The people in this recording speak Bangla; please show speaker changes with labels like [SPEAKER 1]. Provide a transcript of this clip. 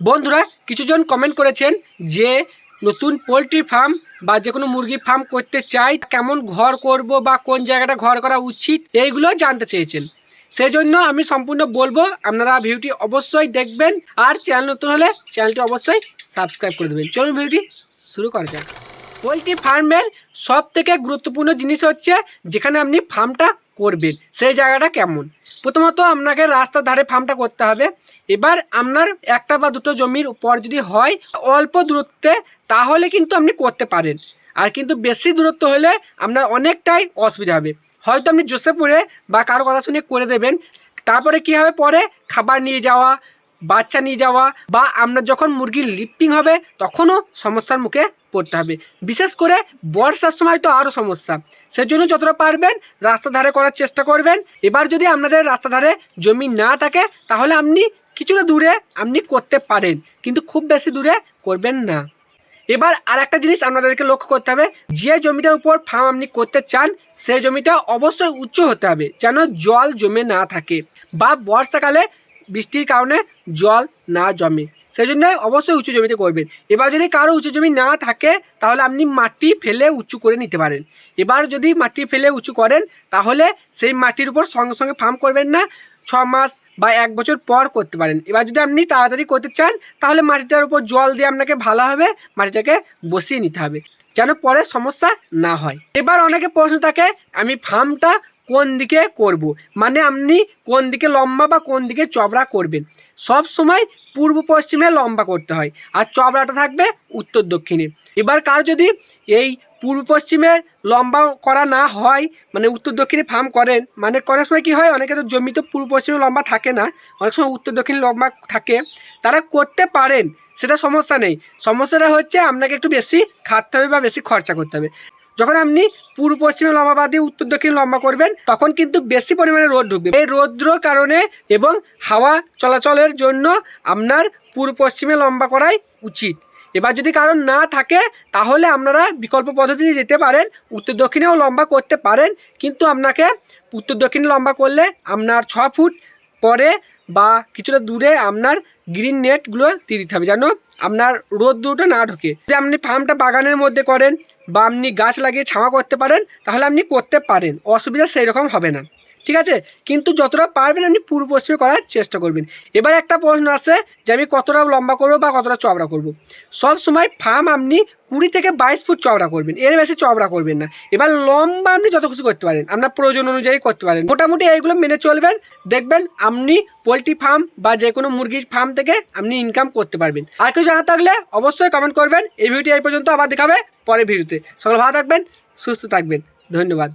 [SPEAKER 1] বন্ধুরা, কিছুজন কমেন্ট করেছেন যে নতুন পোলট্রি ফার্ম বা যে কোনো মুরগি ফার্ম করতে চাই, কেমন ঘর করব বা কোন জায়গাটা ঘর করা উচিত, এইগুলো জানতে চেয়েছেন। সেই জন্য আমি সম্পূর্ণ বলব, আপনারা ভিডিওটি অবশ্যই দেখবেন, আর চ্যানেল নতুন হলে চ্যানেলটি অবশ্যই সাবস্ক্রাইব করে দেবেন। চলুন ভিডিওটি শুরু করা যাক। পোলট্রি ফার্মের সব থেকে গুরুত্বপূর্ণ জিনিস হচ্ছে যেখানে আপনি ফার্মটা করবেন। সেই জায়গাটা কেমন? প্রথমত আপনাকে রাস্তার ধারে ফার্মটা করতে হবে। এবার আপনার একটা বা দুটো জমির উপর যদি হয় অল্প দূরত্বে, তাহলে কিন্তু আপনি করতে পারেন। আর কিন্তু বেশি দূরত্ব হলে আপনার অনেকটাই অসুবিধা হবে। হয়তো আপনি জোসেপুরে বা কারও কথা শুনে করে দেবেন। তারপরে কী হবে? পরে খাবার নিয়ে যাওয়া বাচ্চা নিয়ে যাওয়া বা আপনার যখন মুরগির লিফটিং হবে, তখনও সমস্যার মুখে পড়তে হবে। বিশেষ করে বর্ষার সময় তো আরও সমস্যা। সেজন্য যতটা পারবেন রাস্তা ধারে করার চেষ্টা করবেন। এবার যদি আপনাদের রাস্তা ধারে জমি না থাকে, তাহলে আপনি কিছুটা দূরে আপনি করতে পারেন, কিন্তু খুব বেশি দূরে করবেন না। এবার আর একটা জিনিস আপনাদেরকে লক্ষ্য করতে হবে, যে জমিটার উপর ফার্ম আপনি করতে চান সেই জমিটা অবশ্যই উঁচু হতে হবে, যেন জল জমে না থাকে বা বর্ষাকালে বৃষ্টির কারণে জল না জমে। সেই জন্য অবশ্যই উঁচু জমিতে করবেন। এবার যদি কারও উঁচু জমি না থাকে, তাহলে আপনি মাটি ফেলে উঁচু করে নিতে পারেন। এবার যদি মাটি ফেলে উঁচু করেন, তাহলে সেই মাটির উপর সঙ্গে সঙ্গে ফার্ম করবেন না। ছ মাস বা এক বছর পর করতে পারেন। এবার যদি আপনি তাড়াতাড়ি করতে চান, তাহলে মাটিটার উপর জল দিয়ে আপনাকে ভালোভাবে মাটিটাকে বসিয়ে নিতে হবে, যেন পরে সমস্যা না হয়। এবার অনেকে প্রশ্ন থাকে, আমি ফার্মটা কোন দিকে করব। মানে আপনি কোন দিকে লম্বা বা কোন দিকে চবড়া করবেন? সব সময় পূর্ব পশ্চিমে লম্বা করতে হয় আর চবড়াটা থাকবে উত্তর দক্ষিণে। এবার কার যদি এই পূর্ব পশ্চিমে লম্বা করা না হয় মানে উত্তর দক্ষিণে ফার্ম করেন মানে অনেক সময় কী হয়? অনেকে তো জমি তো পূর্ব পশ্চিমে লম্বা থাকে না, অনেক সময় উত্তর দক্ষিণে লম্বা থাকে। তারা করতে পারেন, সেটা সমস্যা নেই। সমস্যাটা হচ্ছে আপনাকে একটু বেশি খাটতে হবে বা বেশি খরচা করতে হবে। যখন আপনি পূর্ব, পশ্চিমে লম্বা বাদ দিয়ে উত্তর, দক্ষিণে লম্বা করবেন, তখন কিন্তু বেশি পরিমাণে রোদ ঢুকবে। এই রৌদ্র কারণে এবং হাওয়া চলাচলের জন্য আপনার পূর্ব, পশ্চিমে লম্বা করাই উচিত। এবার যদি কারণ না থাকে, তাহলে আপনারা বিকল্প পদ্ধতিতে যেতে পারেন, উত্তর, দক্ষিণেও লম্বা করতে পারেন, কিন্তু আপনাকে উত্তর, দক্ষিণে লম্বা করলে আপনার ছ ফুট পরে বা কিছুটা দূরে আপনার গ্রিন নেটগুলো দিয়ে দিতে হবে। যেন আপনার রোদ দুটো না ঢোকে। যদি আপনি ফার্মটা বাগানের মধ্যে করেন বা আপনি গাছ লাগিয়ে ছাওয়া করতে পারেন, তাহলে আপনি করতে পারেন। অসুবিধা সেই রকম হবে না। ঠিক আছে? কিন্তু যতটা পারবেন আপনি পূর্ব পশ্চিমে করার চেষ্টা করবেন। এবার একটা প্রশ্ন আছে যে আমি কতটা লম্বা করব বা কতটা চওড়া করব। সব সময় ফার্ম আপনি কুড়ি থেকে বাইশ ফুট চওড়া করবেন। এর বেশি চওড়া করবেন না। এবার লম্বা আপনি যত খুশি করতে পারেন, আপনার প্রয়োজন অনুযায়ী করতে পারেন। মোটামুটি এইগুলো মেনে চলবেন। দেখবেন আপনি পোলট্রি ফার্ম বা যে কোনো মুরগির ফার্ম থেকে আপনি ইনকাম করতে পারবেন। আর কেউ জানা থাকলে অবশ্যই কমেন্ট করবেন। এই ভিডিওটি এই পর্যন্ত আবার দেখাবে পরের ভিডিওতে। সকলে ভালো থাকবেন, সুস্থ থাকবেন। ধন্যবাদ।